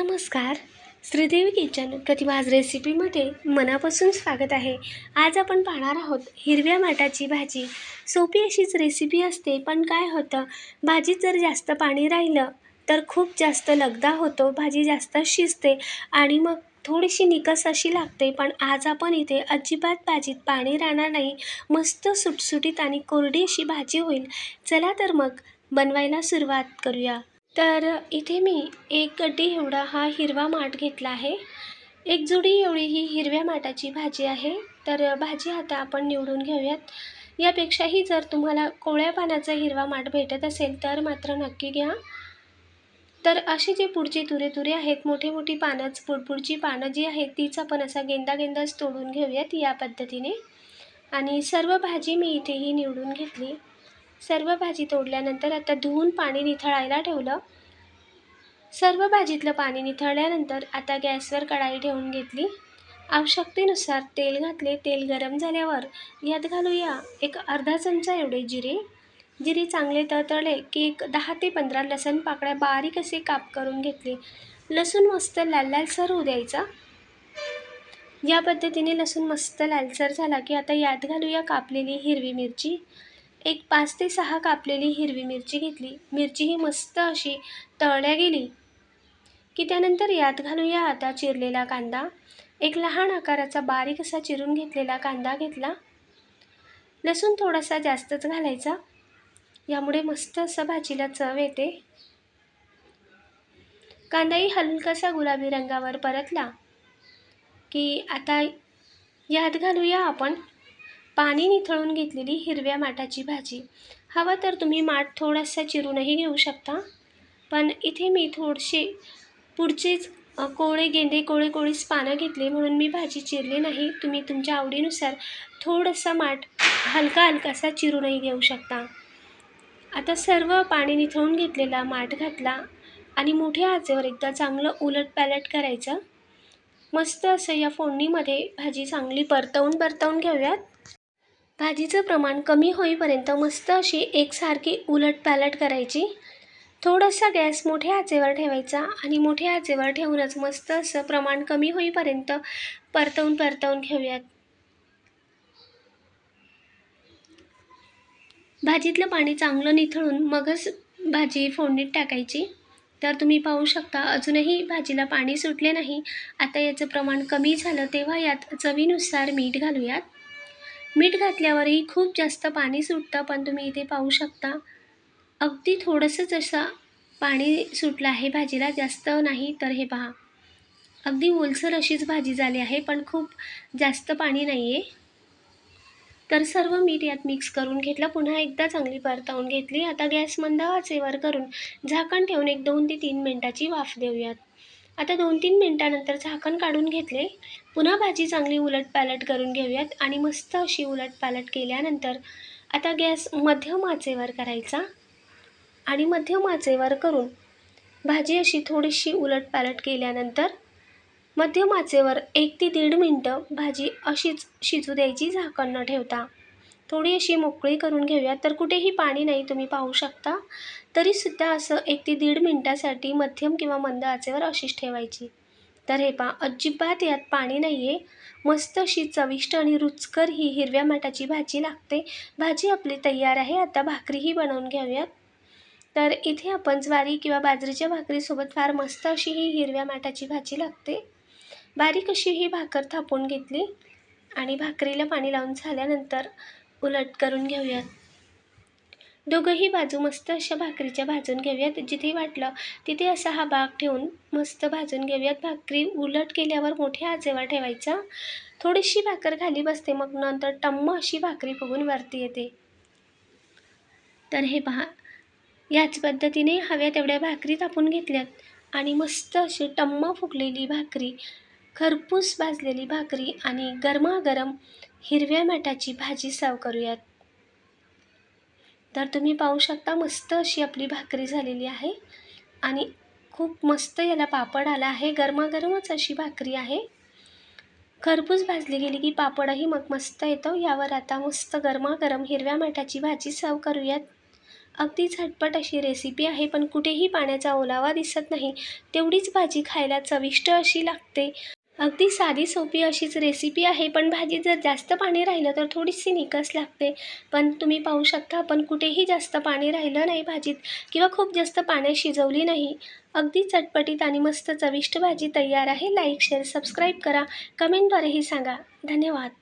नमस्कार. श्रीदेवी किचन प्रतिभाज रेसिपीमध्ये मनापासून स्वागत आहे. आज आपण पाहणार आहोत हिरव्या माटाची भाजी. सोपी अशीच रेसिपी असते पण काय होतं? भाजीत जर जास्त पाणी राहिलं तर खूप जास्त लगदा होतो भाजी जास्त शिजते आणि मग थोडीशी निकस अशी लागते पण आज आपण इथे अजिबात भाजीत पाणी राहणार नाही. मस्त सुटसुटीत आणि कोरडी अशी भाजी होईल. चला तर मग बनवायला सुरुवात करूया. तर इथे मी एक गड्डी एवढा हा हिरवा माठ घेतला आहे. एक जुडी एवढी ही हिरव्या माठाची भाजी आहे. तर भाजी आता आपण निवडून घेऊयात. यापेक्षाही जर तुम्हाला कोवळ्या पानाचा हिरवा माठ भेटत असेल तर मात्र नक्की घ्या. तर असे जे पुढचे तुरे तुरे आहेत मोठी मोठी पानंच पुढपुढची पानं जी आहेत तीच आपण असा गेंदा गेंदाच तोडून घेऊयात या पद्धतीने. आणि सर्व भाजी मी इथेही निवडून घेतली. सर्व भाजी तोडल्यानंतर आता धुवून पाणी निथळायला ठेवलं. सर्व भाजीतलं पाणी निथळल्यानंतर आता गॅसवर कढाई ठेवून घेतली. आवश्यकतेनुसार तेल घातले. तेल गरम झाल्यावर यात घालूया एक अर्धा चमचा एवढे जिरे. जिरे चांगले तळतळले की एक दहा ते पंधरा लसण पाकळ्या बारीक असे काप करून घेतले. लसूण मस्त लाल लालसर होऊ द्यायचा. या पद्धतीने लसूण मस्त लालसर झाला की आता यात घालूया कापलेली हिरवी मिरची. एक पाच ते सहा कापलेली हिरवी मिरची घेतली. मिरची ही मस्त अशी तळल्या गेली. की त्यानंतर यात घालूया आता चिरलेला कांदा. एक लहान आकाराचा बारीक असा चिरून घेतलेला कांदा घेतला. लसूण थोडासा जास्तच घालायचा. यामुळे मस्त असं भाजीला चव येते. कांदाही हलकासा गुलाबी रंगावर परतला. की आता यात घालूया आपण पाणी निथळून घेतलेली हिरव्या माठाची भाजी. हवा तर तुम्ही माठ थोडासा चिरूनही घेऊ शकता. पण इथे मी थोडेसे पुढचेच कोळे गेंदे कोळे कोळीस पानं घेतले म्हणून मी भाजी चिरली नाही. तुम्ही तुमच्या आवडीनुसार थोडासा माठ हलका हलकासा चिरूनही घेऊ शकता. आता सर्व पाणी निथळून घेतलेला माठ घातला आणि मोठ्या आचेवर एकदा चांगलं उलट पॅलट करायचं. मस्त असं या फोडणीमध्ये भाजी चांगली परतवून परतवून घेऊयात. भाजीचं प्रमाण कमी होईपर्यंत मस्त अशी एकसारखी उलट पॅलट करायची. थोडासा गॅस मोठ्या आचेवर ठेवायचा आणि मोठ्या आचेवर ठेवूनच मस्त असं प्रमाण कमी होईपर्यंत परतवून परतवून घेऊयात. भाजीतलं पाणी चांगलं निथळून मगच भाजी फोडणीत टाकायची. तर तुम्ही पाहू शकता अजूनही भाजीला पाणी सुटले नाही. आता याचं प्रमाण कमी झालं तेव्हा यात चवीनुसार मीठ घालूयात. मीठ घातल्यावरही खूप जास्त पाणी सुटतं पण तुम्ही इथे पाहू शकता. अगदी थोडंसंच असं पाणी सुटलं आहे भाजीला जास्त नाही तर हे पहा. अगदी ओलसर अशीच भाजी झाली आहे पण खूप जास्त पाणी नाही आहे तर सर्व मीठ यात मिक्स करून घेतलं. पुन्हा एकदा चांगली परतावून घेतली. आता गॅस मंद करून झाकण ठेवून एक दोन ते तीन मिनटाची वाफ देऊयात. आता दोन तीन मिनटानंतर झाकण काढून घेतले. पुन्हा भाजी चांगली उलट पॅलट करून घेऊयात आणि मस्त अशी उलट पॅलट केल्यानंतर आता गॅस मध्यम आचेवर करायचा आणि मध्यम आचेवर करून भाजी अशी थोडीशी उलट पॅलट केल्यानंतर मध्यम आचेवर एक ते दीड मिनटं भाजी अशीच शिजू द्यायची झाकण न ठेवता. थोडी अशी मोकळी करून घेऊया. तर कुठेही पाणी नाही तुम्ही पाहू शकता. तरीसुद्धा असं एक ते दीड मिनटासाठी मध्यम किंवा मंद आचेवर अशीच ठेवायची. तर हे पहा अजिबात यात पाणी नाही आहे मस्त अशी चविष्ट आणि रुचकर ही हिरव्या माठाची भाजी लागते. भाजी आपली तयार आहे आता भाकरीही बनवून घेऊयात. तर इथे आपण ज्वारी किंवा बाजरीच्या भाकरीसोबत फार मस्त अशी ही हिरव्या माठाची भाजी लागते. बारीक अशी ही भाकर थापून घेतली आणि भाकरीला पाणी लावून झाल्यानंतर उलट करून घेऊयात. दोघंही बाजू मस्त अशा भाकरीच्या भाजून घेऊयात. जिथे वाटलं तिथे असा हा भाग ठेवून मस्त भाजून घेऊयात. भाकरी उलट केल्यावर मोठ्या आजेवा ठेवायचा. थोडीशी भाकर खाली बसते. मग नंतर टम्म अशी भाकरी फुगून वरती येते. तर हे पहा. याच पद्धतीने हव्या तेवढ्या भाकरी तापून घेतल्यात. आणि मस्त अशी टम्म फुगलेली भाकरी खरपूस भाजलेली भाकरी आणि गरमागरम हिरव्या माठाची भाजी सर्व करूयात. तर तुम्ही पाहू शकता मस्त अशी आपली भाकरी झालेली आहे आणि खूप मस्त याला पापड आला आहे. गरमागरमच अशी भाकरी आहे. खरपूस भाजली गेली की पापडही मग मस्त येतो. यावर आता मस्त गरमागरम हिरव्या माठाची भाजी सर्व करूयात. अगदी झटपट अशी रेसिपी आहे पण कुठेही पाण्याचा ओलावा दिसत नाही. तेवढीच भाजी खायला चविष्ट अशी लागते. अगदी साधी सोपी अशीच रेसिपी आहे पण भाजीत जर जास्त पाणी राहिलं तर थोडीशी निकस लागते. पण तुम्ही पाहू शकता पण कुठेही जास्त पाणी राहिलं नाही भाजीत किंवा खूप जास्त पाण्यात शिजवली नाही. अगदी चटपटीत आणि मस्त चविष्ट भाजी तयार आहे. लाईक शेअर सबस्क्राईब करा. कमेंटद्वारेही सांगा. धन्यवाद.